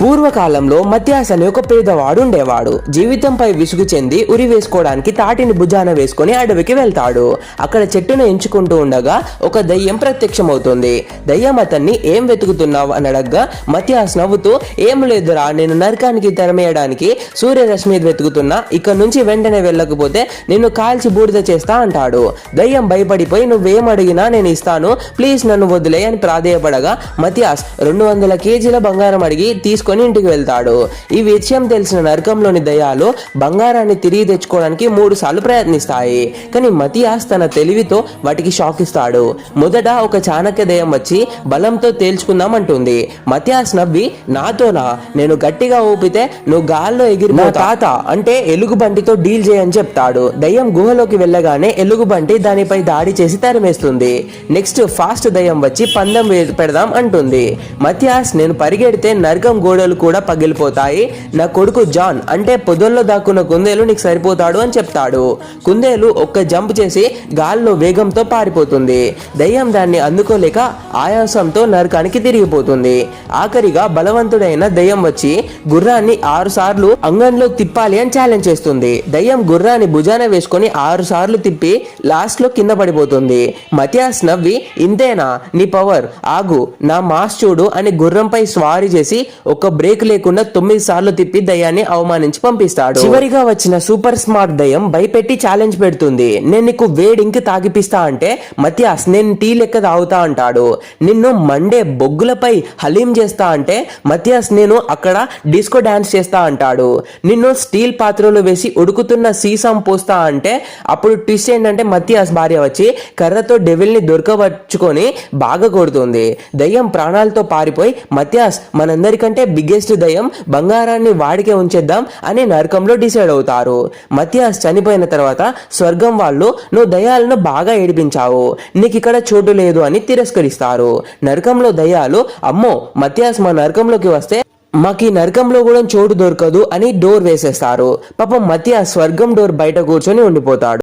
పూర్వకాలంలో మత్యాస్ అనే ఒక పేదవాడు ఉండేవాడు. జీవితంపై విసుగు చెంది ఉరి వేసుకోవడానికి తాటిని భుజాన వేసుకొని అడవికి వెళ్తాడు. అక్కడ చెట్టును ఎంచుకుంటూ ఉండగా ఒక దయ్యం ప్రత్యక్షమవుతుంది. దయ్యం అతన్ని ఏం వెతుకుతున్నావు? అని అడగ్గా మత్యాస్ నవ్వుతూ ఏం లేదురా నేను నరకానికి తెరమేయడానికి సూర్యరశ్మి వెతుకుతున్నా. ఇక్కడ నుంచి వెంటనే వెళ్ళకపోతే నిన్ను కాల్చి బూడిద చేస్తా అంటాడు. దయ్యం భయపడిపోయి నువ్వేం అడిగినా నేను ఇస్తాను. ప్లీజ్ నన్ను వదిలే అని ప్రాధేయపడగా మత్యాస్ రెండు వందల కేజీల బంగారం అడిగి తీసుకొని ఇంటికి వెళ్తాడు. ఈ విషయం తెలిసిన నరకంలోని దయాలు బంగారాన్ని తిరిగి తెచ్చుకోవడానికి మూడు సార్లు ప్రయత్నిస్తాయి. కానీ మతియాస్ తన తెలివితో వాటికి షాక్ ఇస్తాడు. మొదట ఒక చాణక్య దయం వచ్చి బలంతో తేల్చుకుందాం అంటుంది మతియాస్ నవ్వి నాతోనా? నేను గట్టిగా ఊపితే నువ్వు గాల్లో ఎగిరి తాత అంటే ఎలుగుబంటితో డీల్ చేయని చెప్తాడు. దయ్యం గుహలోకి వెళ్ళగానే ఎలుగుబంటి దానిపై దాడి చేసి తరిమేస్తుంది. నెక్స్ట్ ఫాస్ట్ దయ్యం వచ్చి పందెం పెడదాం అంటుంది. మత్యాస్ నేను పరిగెడితే నరకం గోడలు కూడా పగిలిపోతాయి. నా కొడుకు జాన్ అంటే పొదల్లో దాక్కున్న కుందేలు నీకు సరిపోతాడు అని చెప్తాడు. కుందేలు ఒక్క జంప్ చేసి గాల్లో వేగంతో పారిపోతుంది. దయ్యం దాన్ని అందుకోలేక ఆయాసంతో నరకానికి తిరిగిపోతుంది. ఆఖరిగా బలవంతుడైన దయ్యం వచ్చి గుర్రాన్ని ఆరు సార్లు అంగంలో తిప్పాలి అని ఛాలెంజ్ చేస్తుంది. దయ్యం గుర్రాన్ని భుజాన వేసుకొని ఆరు సార్లు తిప్పి లాస్ట్లో కింద పడిపోతుంది. మతియాస్ నవ్వి ఇంతేనా? నీ పవర్ ఆగు. నా మాస్ చూడు అని గుర్రంపై స్వారీ చేసి ఒక బ్రేక్ లేకుండా తొమ్మిది సార్లు తిప్పి దయ్యాన్ని అవమానించి పంపిస్తాడు. చివరిగా వచ్చిన సూపర్ స్మార్ట్ దయ్యం భయపెట్టి ఛాలెంజ్ పెడుతుంది. నేను నీకు వేడి తాగిపిస్తా అంటే మతియాస్ నేను టీ లెక్క తాగుతా అంటాడు. నిన్ను మండే బొగ్గులపై హలీం చేస్తా అంటే మతియాస్ నేను అక్కడ డిస్కో డాన్స్ చేస్తా అంటాడు. నిన్ను స్టీల్ పాత్రలో వేసి ఉడుకుతున్న సీసం పోస్తా అంటే అప్పుడు ట్విస్ట్ ఏంటంటే మతియాస్ భార్య వచ్చి కర్రతో డెవిల్ని దొరకవచ్చుకొని బాగా కొడుతుంది. దయ్యం ప్రాణాలతో పారిపోయి మత్యాస్ మనందరికంటే బిగ్గెస్ట్ దయం బంగారాన్ని వాడికే ఉంచేద్దాం అని నరకంలో డిసైడ్ అవుతారు. మత్యాస్ చనిపోయిన తర్వాత స్వర్గం వాళ్ళు నువ్వు దయాలను బాగా ఏడిపించావు. నీకు ఇక్కడ చోటు లేదు అని తిరస్కరిస్తారు. నరకంలో దయాలు అమ్మో మత్యాస్ మా నరకంలోకి వస్తే మాకు ఈ నరకంలో కూడా చోటు దొరకదు అని డోర్ వేసేస్తారు. పాపం మత్యాస్ స్వర్గం డోర్ బయట కూర్చొని ఉండిపోతాడు.